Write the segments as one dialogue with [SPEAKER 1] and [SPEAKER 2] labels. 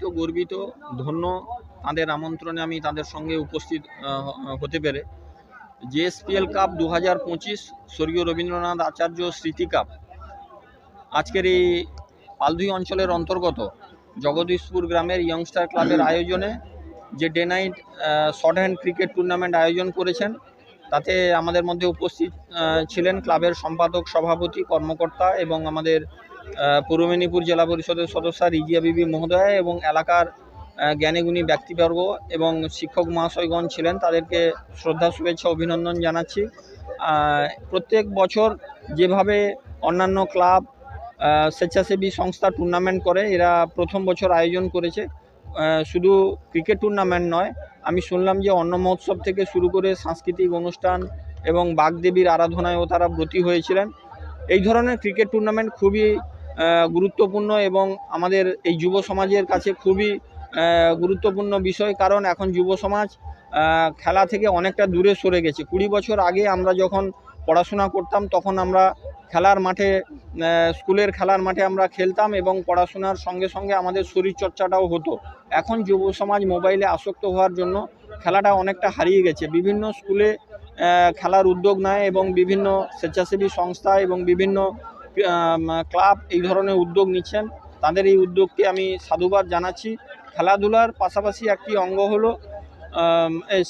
[SPEAKER 1] আনন্দিত গর্বিত, ধন্য তাদের আমন্ত্রণে আমি তাদের সঙ্গে উপস্থিত হতে পেরে। জেএসপিএল কাপ দু হাজার পঁচিশ, স্বর্গীয় রবীন্দ্রনাথ আচার্য স্মৃতি কাপ। আজকের এই পালধুই অঞ্চলের অন্তর্গত জগদীশপুর গ্রামের ইয়ংস্টার ক্লাবের আয়োজনে যে day night short hand cricket tournament আয়োজন করেছেন, তাতে আমাদের মধ্যে উপস্থিত ছিলেন ক্লাবের সম্পাদক, সভাপতি, কর্মকর্তা এবং আমাদের পূর্ব মেদিনীপুর জেলা পরিষদের সদস্য রিজিয়া বিবি মহোদয় এবং এলাকার জ্ঞানীগুণী ব্যক্তিবর্গ এবং শিক্ষক মহাশয়গণ ছিলেন। তাদেরকে শ্রদ্ধা, শুভেচ্ছা, অভিনন্দন জানাচ্ছি। প্রত্যেক বছর যেভাবে অন্যান্য ক্লাব স্বেচ্ছাসেবী সংস্থা টুর্নামেন্ট করে, এরা প্রথম বছর আয়োজন করেছে। শুধু ক্রিকেট টুর্নামেন্ট নয়, আমি শুনলাম যে অন্ন মহোৎসব থেকে শুরু করে সাংস্কৃতিক অনুষ্ঠান এবং বাগদেবীর আরাধনায়ও তারা ব্রতী হয়েছিলেন। এই ধরনের ক্রিকেট টুর্নামেন্ট খুবই গুরুত্বপূর্ণ এবং আমাদের এই যুব সমাজের কাছে খুবই গুরুত্বপূর্ণ বিষয়। কারণ এখন যুব সমাজ খেলা থেকে অনেকটা দূরে সরে গেছে। কুড়ি বছর আগে আমরা যখন পড়াশোনা করতাম, তখন আমরা খেলার মাঠে স্কুলের খেলার মাঠে আমরা খেলতাম এবং পড়াশোনার সঙ্গে সঙ্গে আমাদের শরীর চর্চাটাও হতো। এখন যুব সমাজ মোবাইলে আসক্ত হওয়ার জন্য খেলাটা অনেকটা হারিয়ে গেছে। বিভিন্ন স্কুলে খেলার উদ্যোগ নেয় এবং বিভিন্ন স্বেচ্ছাসেবী সংস্থা এবং বিভিন্ন ক্লাব এই ধরনের উদ্যোগ নিচ্ছেন। তাদের এই উদ্যোগকে আমি সাধুবাদ জানাচ্ছি। খেলাধুলার পাশাপাশি একটি অঙ্গ হলো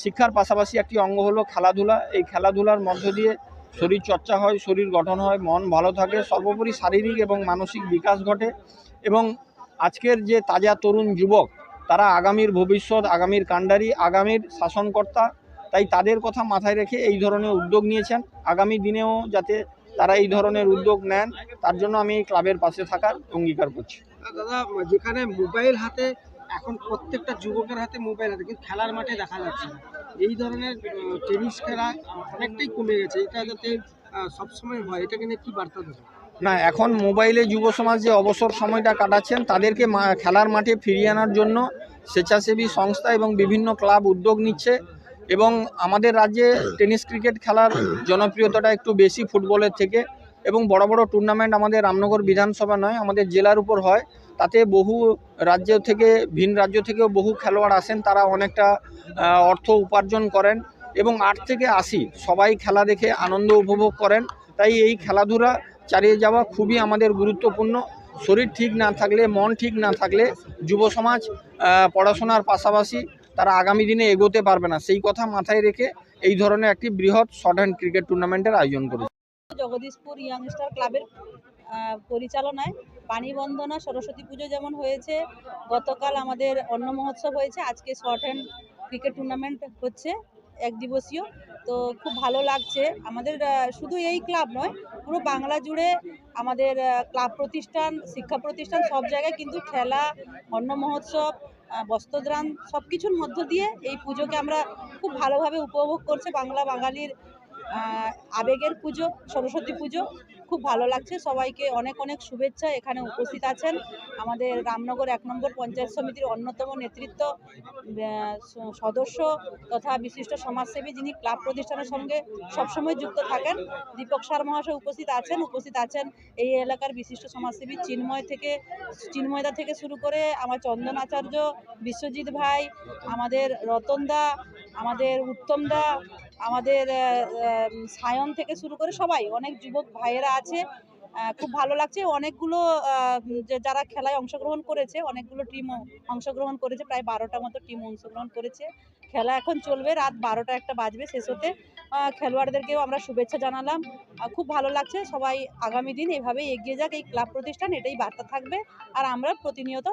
[SPEAKER 1] শিক্ষার পাশাপাশি একটি অঙ্গ হলো খেলাধুলা। এই খেলাধুলার মধ্য দিয়ে শরীর চর্চা হয়, শরীর গঠন হয়, মন ভালো থাকে, সর্বোপরি শারীরিক এবং মানসিক বিকাশ ঘটে এবং আজকের যে তাজা তরুণ যুবক, তারা আগামীর ভবিষ্যৎ, আগামীর কাণ্ডারি, আগামীর শাসনকর্তা, তাই তাদের কথা মাথায় রেখে এই ধরনের উদ্যোগ নিয়েছেন। আগামী দিনেও যাতে তারা এই ধরনের উদ্যোগ নেন তার জন্য আমি ক্লাবের পাশে থাকার অঙ্গীকার করছি।
[SPEAKER 2] দাদা যেখানে মোবাইল হাতে এখন প্রত্যেকটা যুবকের হাতে মোবাইল হাতে কিন্তু খেলার মাঠে দেখা যাচ্ছে না। এই ধরনের টেনিস খেলা অনেকটাই কমে গেছে এটা যাতে সবসময় হয় এটাকে নিয়ে কি বার্তা দেবে
[SPEAKER 1] না এখন মোবাইলে যুব সমাজ যে অবসর সময়টা কাটাচ্ছেন তাদেরকে মা- খেলার মাঠে ফিরিয়ে আনার জন্য স্বেচ্ছাসেবী সংস্থা এবং বিভিন্ন ক্লাব উদ্যোগ নিচ্ছে। এবং আমাদের রাজ্যে টেনিস ক্রিকেট খেলার জনপ্রিয়তাটা একটু বেশি ফুটবলের থেকে এবং বড় বড় টুর্নামেন্ট আমাদের রামনগর বিধানসভা নয়, আমাদের জেলার উপর হয়। তাতে বহু রাজ্য থেকে, ভিন রাজ্য থেকেও বহু খেলোয়াড় আসেন, তারা অনেকটা অর্থ উপার্জন করেন এবং আট থেকে আশি সবাই খেলা দেখে আনন্দ উপভোগ করেন। তাই এই খেলাধুলা চালিয়ে যাওয়া খুবই আমাদের গুরুত্বপূর্ণ। শরীর ঠিক না থাকলে, মন ঠিক না থাকলে যুব সমাজ পড়াশোনার পাশাপাশি তারা আগামী দিনে এগোতে পারবে না। সেই কথা মাথায় রেখে এই ধরনের একটি বৃহৎ শর্ট হ্যান্ড ক্রিকেট টুর্নামেন্টের আয়োজন করেছে।
[SPEAKER 3] জগদীশপুর ইয়াংস্টার ক্লাবের পরিচালনায় পানিবন্দনা সরস্বতী পুজো যেমন হয়েছে, গতকাল আমাদের অন্ন মহোৎসব হয়েছে। আজকে শর্ট হ্যান্ড ক্রিকেট টুর্নামেন্ট হচ্ছে এক দিবসীয়। তো খুব ভালো লাগছে। আমাদের শুধু এই ক্লাব নয়, পুরো বাংলা জুড়ে আমাদের ক্লাব প্রতিষ্ঠান, শিক্ষা প্রতিষ্ঠান সব জায়গায় কিন্তু খেলা, অন্ন মহোৎসব বস্ত্রদান সব কিছুর মধ্য দিয়ে এই পুজোকে আমরা খুব ভালোভাবে উপভোগ করছে বাংলা বাঙালির আবেগের পুজো, সরস্বতী পুজো খুব ভালো লাগছে। সবাইকে অনেক অনেক শুভেচ্ছা। এখানে উপস্থিত আছেন আমাদের রামনগর এক নম্বর পঞ্চায়েত সমিতির অন্যতম নেতৃত্ব সদস্য তথা বিশিষ্ট সমাজসেবী যিনি ক্লাব প্রতিষ্ঠানের সঙ্গে সবসময় যুক্ত থাকেন। দীপক সার মহাশয় উপস্থিত আছেন উপস্থিত আছেন এই এলাকার বিশিষ্ট সমাজসেবী চিন্ময় থেকে, চিন্ময়দা থেকে শুরু করে আমার চন্দন আচার্য বিশ্বজিৎ ভাই, আমাদের রতনদা আমাদের উত্তমদা আমাদের সায়ন থেকে শুরু করে সবাই, অনেক যুবক ভাইয়েরা আছে খুব ভালো লাগছে। অনেকগুলো যারা খেলায় অংশগ্রহণ করেছে, অনেকগুলো টিম অংশগ্রহণ করেছে, প্রায় বারোটা মতো টিম অংশগ্রহণ করেছে। খেলা এখন চলবে, রাত বারোটা একটা বাজবে শেষ হতে। খেলোয়াড়দেরকেও আমরা শুভেচ্ছা জানালাম। খুব ভালো লাগছে, সবাই আগামী দিন এভাবেই এগিয়ে যাক। এই ক্লাব প্রতিষ্ঠান, এটাই বার্তা থাকবে। আর আমরা প্রতিনিয়ত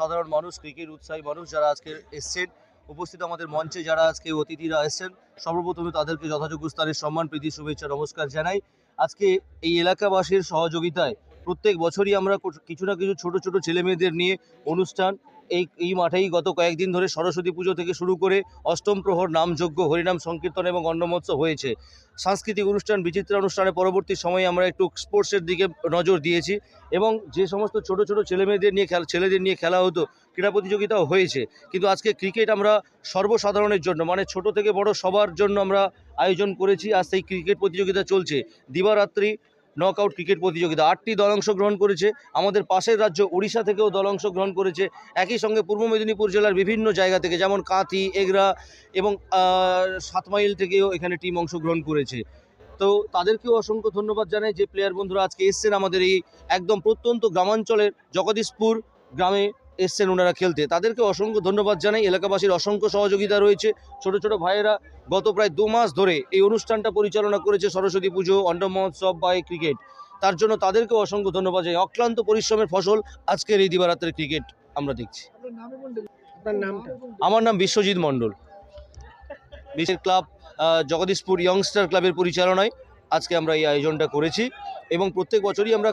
[SPEAKER 4] সাধারণ মানুষ, ক্রিকেট উৎসাহী মানুষ যারা আজকে এসছেন উপস্থিত আমাদের মঞ্চে যারা আজকে অতিথিরা এসেছেন, সর্বপ্রথমে তাদেরকে যথাযোগ্য স্থানের সম্মান, প্রীতি, শুভেচ্ছা, নমস্কার জানাই। আজকে এই এলাকাবাসীর সহযোগিতায় প্রত্যেক বছরই আমরা কিছু না কিছু ছোট ছোট ছেলে মেয়েদের নিয়ে অনুষ্ঠান এই এই মাঠেই গত কয়েকদিন ধরে সরস্বতী পুজো থেকে শুরু করে অষ্টম প্রহর, নামযজ্ঞ, হরিনাম সংকীর্তন এবং অন্নমহোৎসব হয়েছে। সাংস্কৃতিক অনুষ্ঠান, বিচিত্র অনুষ্ঠানে পরবর্তী সময়ে আমরা একটু স্পোর্টসের দিকে নজর দিয়েছি এবং যে সমস্ত ছোট ছোট ছেলে মেয়েদের নিয়ে খেলা, ছেলেদের নিয়ে খেলা হতো, ক্রীড়া প্রতিযোগিতাও হয়েছে। কিন্তু আজকে ক্রিকেট আমরা সর্বসাধারণের জন্য মানে ছোট থেকে বড় সবার জন্য আমরা আয়োজন করেছি, আর সেই ক্রিকেট প্রতিযোগিতা চলছে। দিবারাত্রি নক আউট ক্রিকেট প্রতিযোগিতা। আটটি দল অংশগ্রহণ করেছে। আমাদের পাশের রাজ্য উড়িষ্যা থেকেও দল অংশগ্রহণ করেছে। একই সঙ্গে পূর্ব মেদিনীপুর জেলার বিভিন্ন জায়গা থেকে যেমন কাঁথি এগরা এবং আহ, সাত মাইল থেকেও এখানে টিম অংশগ্রহণ করেছে। তো তাদেরকেও অসংখ্য ধন্যবাদ জানাই যে প্লেয়ার বন্ধুরা আজকে এসছেন আমাদের এই একদম প্রত্যন্ত গ্রামাঞ্চলের জগদীশপুর গ্রামে এসছেন ওনারা খেলতে। তাদেরকে অসংখ্য ধন্যবাদ জানাই। এলাকাবাসীর অসংখ্য সহযোগিতা রয়েছে। ছোট ছোট ভাইয়েরা গত প্রায় দু মাস ধরে এই অনুষ্ঠানটা পরিচালনা করেছে সরস্বতী পুজো অন্ড মহোৎসব বা এই ক্রিকেট। তার জন্য তাদেরকেও অসংখ্য ধন্যবাদ জানাই। অক্লান্ত পরিশ্রমের ফসল আজকের এই দিবারাত্রের ক্রিকেট আমরা দেখছি। আমার নাম বিশ্বজিৎ মণ্ডল। বিশ্বের ক্লাব জগদীশপুর ইয়ংস্টার ক্লাবের পরিচালনায় আজকে আমরা এই আয়োজনটা করেছি এবং প্রত্যেক বছরই আমরা